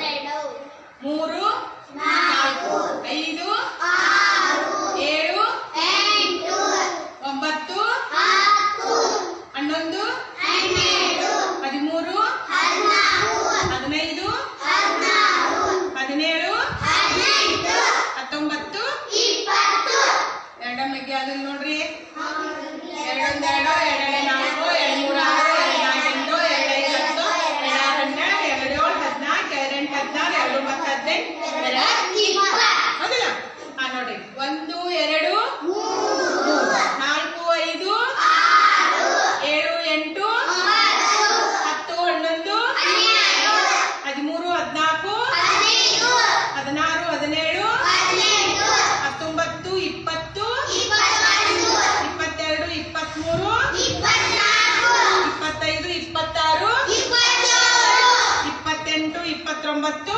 ಎರಡು ಮೂರು ಐದು ಏಳು ಒಂಬತ್ತು ಹನ್ನೊಂದು ಹದಿಮೂರು ಹದಿನೈದು ಹದಿನೇಳು ಹತ್ತೊಂಬತ್ತು ಎರಡಮ್ಮಗೆ ಅದನ್ನ ನೋಡ್ರಿ. ಎರಡೊಂದು ಎರಡು ಎರಡನೇ ನಾಲ್ಕು ಎರಡು ಮೂರು ಆರು ಎರಡು ನಾಲ್ಕು ಎಂಟು ಎರಡು ಐದು ಹತ್ತು ಎರಡು ಆರು ಹನ್ನೆರಡು ಎರಡು ಏಳು ಹದಿನಾಲ್ಕು ಎರಡು ಎಂಟು ಹದಿನಾರು ಎರಡು ಒಂಬತ್ತು ಹದಿನೆಂಟು ಎರಡು ಹೌದಿಲ್ಲ ಹಾ ನೋಡಿ. ಒಂದು ಎರಡು ನಾಲ್ಕು ಐದು ಏಳು ಎಂಟು ಹತ್ತು ಹನ್ನೊಂದು ಹದಿಮೂರು ಹದಿನಾಲ್ಕು ಹದಿನಾರು ಹದಿನೇಳು ಹತ್ತೊಂಬತ್ತು ಇಪ್ಪತ್ತು ಇಪ್ಪತ್ತೆರಡು ಇಪ್ಪತ್ಮೂರು ಇಪ್ಪತ್ತೈದು ಇಪ್ಪತ್ತಾರು. ಇಪ್ಪತ್ತೆಂಟು ಇಪ್ಪತ್ತೊಂಬತ್ತು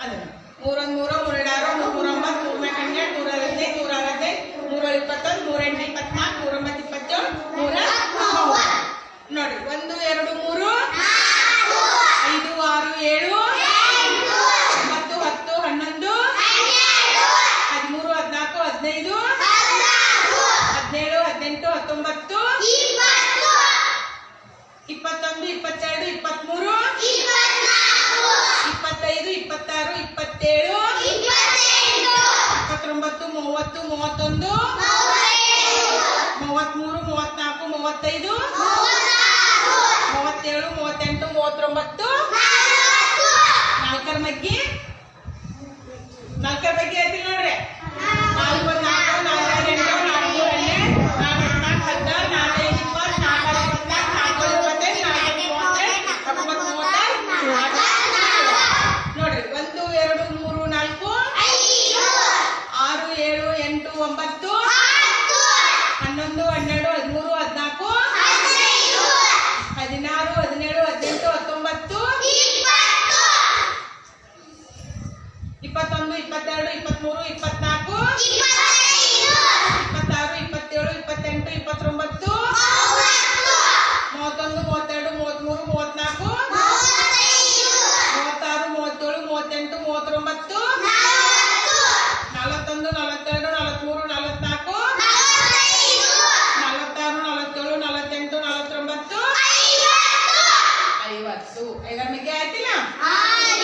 ಅದನ್ನ. ಮೂರೊಂದು ಮೂರು ಮೂರೆರಡು ಮೂರೊಂಬತ್ತು ಮೂರು ನಾಲ್ಕು ಹನ್ನೆರಡು ನೂರ ಹದಿನೈದು ನೂರ ಹದಿನೈದು ನೂರ ಇಪ್ಪತ್ತೊಂದು ನೂರ ಎಂಟು ಇಪ್ಪತ್ನಾಲ್ಕು ನೂರೊಂಬತ್ತು ಇಪ್ಪತ್ತೇಳು ನೂರ. ನೋಡಿ ಒಂದು ಎರಡು ಮೂರು. ಐದು ಆರು ಏಳು. ಒಂಬತ್ತು ಹತ್ತು ಹನ್ನೊಂದು. ಹದಿಮೂರು ಹದಿನಾಲ್ಕು ಹದಿನೈದು. ಹದಿನೇಳು ಹದಿನೆಂಟು ಹತ್ತೊಂಬತ್ತು. ಇಪ್ಪತ್ತೊಂದು ಇಪ್ಪತ್ತೆರಡು ಇಪ್ಪತ್ಮೂರು ಇಪ್ಪತ್ತೈದು ಇಪ್ಪತ್ತಾರು ಇಪ್ಪತ್ತೇಳು ಇಪ್ಪತ್ತೊಂಬತ್ತು ಮೂವತ್ತು ಮೂವತ್ತೊಂದು? ಮೂವತ್ಮೂರು ಮೂವತ್ನಾಲ್ಕು ಮೂವತ್ತೈದು? ಮೂವತ್ತೇಳು ಮೂವತ್ತೆಂಟು ಮೂವತ್ತೊಂಬತ್ತು? ನಾಲ್ಕರ ಮಗ್ಗಿ? ನಾಲ್ಕರ ಬಗ್ಗೆ ಹೇಳ್ತೀನಿ ನೋಡ್ರಿ ನಾಲ್ಕು ನಾಲ್ಕು ನಾಲ್ಕು ಎಂಟು ನಾಲ್ಕು ಹನ್ನೆರಡು ನಾಲ್ಕು ನಾಲ್ಕು ಹದಿನಾರು ನಾಲ್ಕು ಐದು ಇಪ್ಪತ್ತು ನಾಲ್ಕು ಇಪ್ಪತ್ನಾಲ್ಕು ನಾಲ್ಕು ಇಪ್ಪತ್ತೈದು ನಾಲ್ಕು ಮೂವತ್ತೈದು ಹತ್ತೊಂಬತ್ತು ಮೂವತ್ತಾರು ನೋಡ್ರಿ ಒಂದು ಎರಡು ಮೂರು ನಾಲ್ಕು ಆರು ಏಳು ಎಂಟು ಒಂಬತ್ತು ಹನ್ನೊಂದು ಹನ್ನೆರಡು ಹದಿಮೂರು ಹದಿನಾಲ್ಕು ಹದಿನಾರು ಹದಿನೇಳು ಹದಿನೆಂಟು ಹತ್ತೊಂಬತ್ತು ಇಪ್ಪತ್ತೊಂದು ಇಪ್ಪತ್ಮೂರು ಇಪ್ಪತ್ನಾಲ್ಕು? ಇಪ್ಪತ್ತಾರು ಇಪ್ಪತ್ತೇಳು ಇಪ್ಪತ್ತೆಂಟು ಇಪ್ಪತ್ತೊಂಬತ್ತು? ಮೂವತ್ತೊಂದು ಮೂವತ್ತೆರಡು ಮೂವತ್ಮೂರು ಮೂವತ್ನಾಲ್ಕು? ಮೂವತ್ತಾರು ಮೂವತ್ತೇಳು ಮೂವತ್ತೆಂಟು ಮೂವತ್ತೊಂಬತ್ತು? ನಲವತ್ತೊಂದು ನಲವತ್ತೆರಡು ನಲವತ್ಮೂರು ನಲವತ್ನಾಲ್ಕು? ನಲವತ್ತಾರು ನಲವತ್ತೇಳು ನಲವತ್ತೆಂಟು ನಲವತ್ತೊಂಬತ್ತು? ಐವತ್ತು. ಐದರ ಮಿಗ್ಗೆ ಆಯ್ತಿಲ್ಲ?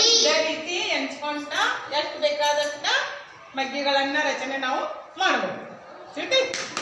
ಇದೇ ರೀತಿ ಎಂಚ್ಕೊಂಡ ಎಷ್ಟು ಬೇಕಾದಷ್ಟ? ಮಗ್ಗಿಗಳನ್ನ ರಚನೆ ನಾವು ಮಾಡಬಹುದು